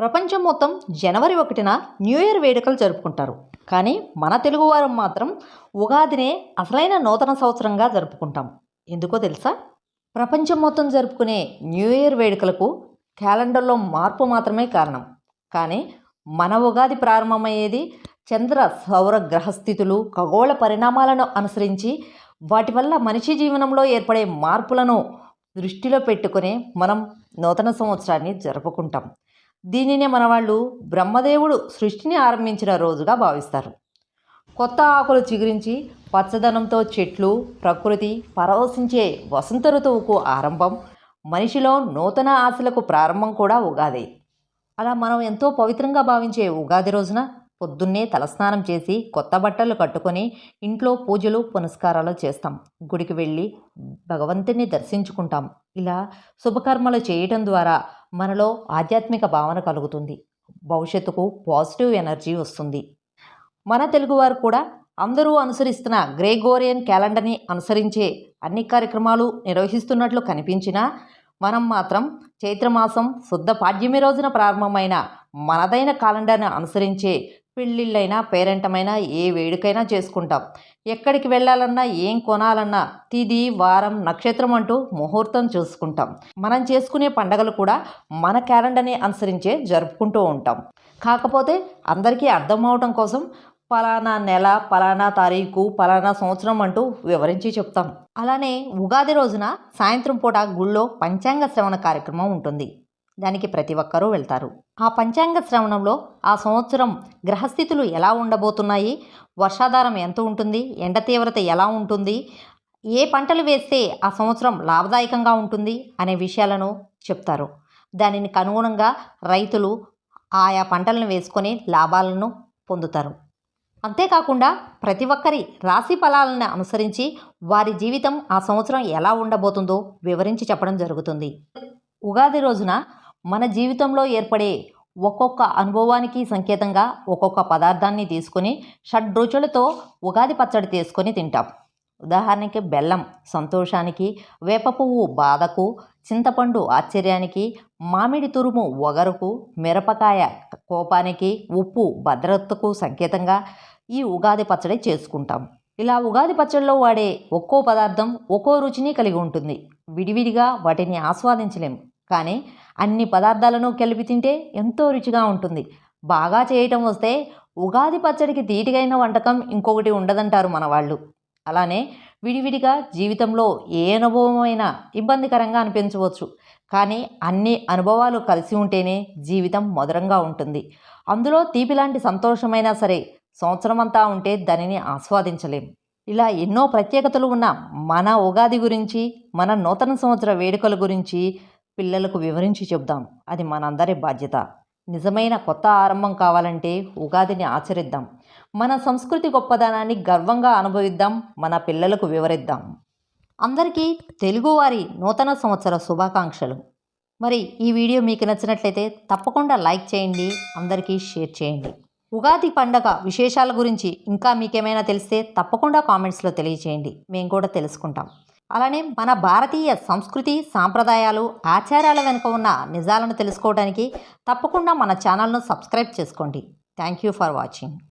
ప్రపంచం మొత్తం జనవరి ఒకటిన న్యూ ఇయర్ వేడుకలు జరుపుకుంటారు. కానీ మన తెలుగువారు మాత్రం ఉగాదినే అసలైన నూతన సంవత్సరంగా జరుపుకుంటాం. ఎందుకో తెలుసా? ప్రపంచం మొత్తం జరుపుకునే న్యూ ఇయర్ వేడుకలకు క్యాలెండర్లో మార్పు మాత్రమే కారణం. కానీ మన ఉగాది ప్రారంభమయ్యేది చంద్ర సౌర గ్రహస్థితులు ఖగోళ పరిణామాలను అనుసరించి వాటి వల్ల మనిషి జీవనంలో ఏర్పడే మార్పులను దృష్టిలో పెట్టుకునే మనం నూతన సంవత్సరాన్ని జరుపుకుంటాం. దీనినే మన వాళ్ళు బ్రహ్మదేవుడు సృష్టిని ఆరంభించిన రోజుగా భావిస్తారు. కొత్త ఆకులు చిగురించి పచ్చదనంతో చెట్లు ప్రకృతి పరవశించే వసంత ఋతువుకు ఆరంభం మనిషిలో నూతన ఆశలకు ప్రారంభం కూడా ఉగాది. అలా మనం ఎంతో పవిత్రంగా భావించే ఉగాది రోజున పొద్దున్నే తలస్నానం చేసి కొత్త బట్టలు కట్టుకొని ఇంట్లో పూజలు పునస్కారాలు చేస్తాం. గుడికి వెళ్ళి భగవంతుని దర్శించుకుంటాం. ఇలా శుభకర్మలు చేయటం ద్వారా మనలో ఆధ్యాత్మిక భావన కలుగుతుంది. భవిష్యత్తుకు పాజిటివ్ ఎనర్జీ వస్తుంది. మన తెలుగువారు కూడా అందరూ అనుసరిస్తున్న గ్రేగోరియన్ క్యాలెండర్ని అనుసరించే అన్ని కార్యక్రమాలు నిర్వహిస్తున్నట్లు కనిపించినా మనం మాత్రం చైత్రమాసం శుద్ధ పాడ్యమి రోజున ప్రారంభమైన మనదైన క్యాలెండర్ని అనుసరించే పెళ్ళిళ్ళైనా పేరెంటమైనా ఏ వేడుకైనా చేసుకుంటాం. ఎక్కడికి వెళ్ళాలన్నా ఏం కొనాలన్నా తిది వారం నక్షత్రం అంటూ ముహూర్తం చూసుకుంటాం. మనం చేసుకునే పండగలు కూడా మన క్యాలెండర్ని అనుసరించే జరుపుకుంటూ ఉంటాం. కాకపోతే అందరికీ అర్థం అవటం కోసం పలానా నెల పలానా తారీఖు పలానా సంవత్సరం అంటూ వివరించి చెప్తాం. అలానే ఉగాది రోజున సాయంత్రం పూట గుళ్ళో పంచాంగ శ్రవణ కార్యక్రమం ఉంటుంది. దానికి ప్రతి ఒక్కరూ వెళ్తారు. ఆ పంచాంగ శ్రవణంలో ఆ సంవత్సరం గ్రహస్థితులు ఎలా ఉండబోతున్నాయి? వర్షాధారం ఎంత ఉంటుంది? ఎండ తీవ్రత ఎలా ఉంటుంది? ఏ పంటలు వేస్తే ఆ సంవత్సరం లాభదాయకంగా ఉంటుంది? అనే విషయాలను చెప్తారు. దానిని అనుగుణంగా రైతులు ఆయా పంటలను వేసుకొని లాభాలను పొందుతారు. అంతేకాకుండా ప్రతి ఒక్కరి రాశి ఫలాలను అనుసరించి వారి జీవితం ఆ సంవత్సరం ఎలా ఉండబోతుందో వివరించి చెప్పడం జరుగుతుంది. ఉగాది రోజున మన జీవితంలో ఏర్పడే ఒక్కొక్క అనుభవానికి సంకేతంగా ఒక్కొక్క పదార్థాన్ని తీసుకొని షడ్రుచులతో ఉగాది పచ్చడి తీసుకొని తింటాం. ఉదాహరణకి బెల్లం సంతోషానికి వేప పువ్వు బాధకు చింతపండు ఆశ్చర్యానికి మామిడి తురుము ఒగరుకు మిరపకాయ కోపానికి ఉప్పు భద్రతకు సంకేతంగా ఈ ఉగాది పచ్చడి చేసుకుంటాం. ఇలా ఉగాది పచ్చడిలో వాడే ఒక్కో పదార్థం ఒక్కో రుచిని కలిగి ఉంటుంది. విడివిడిగా వాటిని ఆస్వాదించలేం. కానీ అన్ని పదార్థాలను కలిపి తింటే ఎంతో రుచిగా ఉంటుంది. బాగా చేయటం వస్తే ఉగాది పచ్చడికి తీటిగైన వంటకం ఇంకొకటి ఉండదంటారు మన వాళ్ళు అలానే విడివిడిగా జీవితంలో ఏ అనుభవమైనా ఇబ్బందికరంగా అనిపించవచ్చు. కానీ అన్ని అనుభవాలు కలిసి ఉంటేనే జీవితం మధురంగా ఉంటుంది. అందులో తీపి లాంటి సంతోషమైనా సరే సంవత్సరమంతా ఉంటే దానిని ఆస్వాదించలేం. ఇలా ఎన్నో ప్రత్యేకతలు ఉన్న మన ఉగాది గురించి మన నూతన సంవత్సర వేడుకల గురించి పిల్లలకు వివరించి చెబుదాం. అది మనందరి బాధ్యత. నిజమైన కొత్త ఆరంభం కావాలంటే ఉగాదిని ఆచరిద్దాం. మన సంస్కృతి గొప్పదనాన్ని గర్వంగా అనుభవిద్దాం. మన పిల్లలకు వివరిద్దాం. అందరికీ తెలుగువారి నూతన సంవత్సర శుభాకాంక్షలు. మరి ఈ వీడియో మీకు నచ్చినట్లయితే తప్పకుండా లైక్ చేయండి. అందరికీ షేర్ చేయండి. ఉగాది పండగ విశేషాల గురించి ఇంకా మీకేమైనా తెలిస్తే తప్పకుండా కామెంట్స్లో తెలియచేయండి. మేము కూడా తెలుసుకుంటాం. అలానే మన భారతీయ సంస్కృతి సాంప్రదాయాలు ఆచారాల వెనుక ఉన్న నిజాలను తెలుసుకోవడానికి తప్పకుండా మన ఛానల్ను సబ్స్క్రైబ్ చేసుకోండి. Thank you for watching.